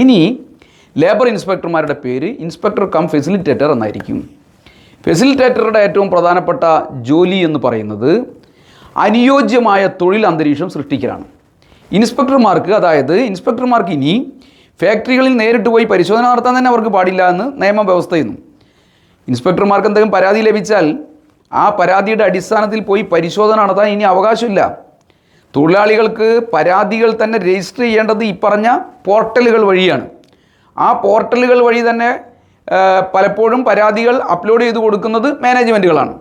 ഇനി ലേബർ ഇൻസ്പെക്ടർമാരുടെ പേര് inspector come facilitator എന്നായിരിക്കും. ഫെസിലിറ്റേറ്ററുടെ ഏറ്റവും പ്രധാനപ്പെട്ട ജോലി എന്ന് പറയുന്നത് അനുയോജ്യമായ തൊഴിൽ അന്തരീക്ഷം സൃഷ്ടിക്കലാണ്. ഇൻസ്പെക്ടർമാർക്ക് അതായത് ഇൻസ്പെക്ടർമാർക്ക് ഇനി ഫാക്ടറികളിൽ നേരിട്ട് പോയി പരിശോധന നടത്താൻ തന്നെ അവർക്ക് പാടില്ല എന്ന് നിയമവ്യവസ്ഥ ചെയ്യുന്നു ഇൻസ്പെക്ടർമാർക്ക് എന്തെങ്കിലും പരാതി ലഭിച്ചാൽ ആ പരാതിയുടെ അടിസ്ഥാനത്തിൽ പോയി പരിശോധന നടത്താൻ ഇനി അവകാശമില്ല. തൊഴിലാളികൾക്ക് പരാതികൾ തന്നെ രജിസ്റ്റർ ചെയ്യേണ്ടത് ഈ പറഞ്ഞ പോർട്ടലുകൾ വഴിയാണ്. ആ പോർട്ടലുകൾ വഴി തന്നെ പലപ്പോഴും പരാതികൾ അപ്ലോഡ് ചെയ്ത് കൊടുക്കുന്നത് മാനേജ്മെന്റുകളാണ്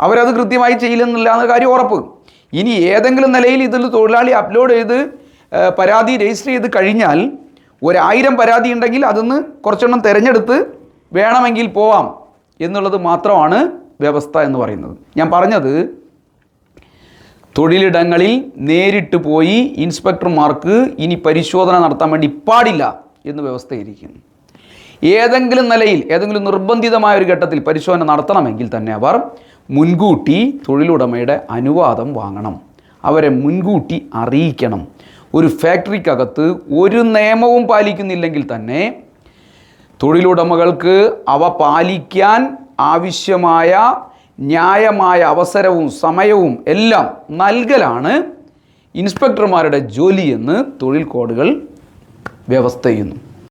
അവരത് കൃത്യമായി ചെയ്യില്ലെന്നില്ല എന്ന കാര്യം ഉറപ്പ്. ഇനി ഏതെങ്കിലും നിലയിൽ ഇതിൽ തൊഴിലാളി അപ്ലോഡ് ചെയ്ത് പരാതി രജിസ്റ്റർ ചെയ്ത് കഴിഞ്ഞാൽ ഒരായിരം പരാതി ഉണ്ടെങ്കിൽ അതിന്ന് കുറച്ചെണ്ണം തിരഞ്ഞെടുത്ത് വേണമെങ്കിൽ പോവാം എന്നുള്ളത് മാത്രമാണ് വ്യവസ്ഥ എന്ന് പറയുന്നത്. ഞാൻ പറഞ്ഞത് തൊഴിലിടങ്ങളിൽ നേരിട്ട് പോയി ഇൻസ്പെക്ടർമാർക്ക് ഇനി പരിശോധന നടത്താൻ വേണ്ടി പാടില്ല എന്ന് വ്യവസ്ഥയിരിക്കുന്നു. ഏതെങ്കിലും നിലയിൽ ഏതെങ്കിലും നിർബന്ധിതമായ ഒരു ഘട്ടത്തിൽ പരിശോധന നടത്തണമെങ്കിൽ തന്നെ അവർ മുൻകൂട്ടി തൊഴിലുടമയുടെ അനുവാദം വാങ്ങണം. അവരെ മുൻകൂട്ടി അറിയിക്കണം. ഒരു ഫാക്ടറിക്കകത്ത് ഒരു നിയമവും പാലിക്കുന്നില്ലെങ്കിൽ തന്നെ തൊഴിലുടമകൾക്ക് അവ പാലിക്കാൻ ആവശ്യമായ ന്യായമായ അവസരവും സമയവും എല്ലാം നൽകലാണ് ഇൻസ്പെക്ടർമാരുടെ ജോലിയെന്ന് തൊഴിൽ കോഡുകൾ വ്യവസ്ഥ ചെയ്യുന്നു.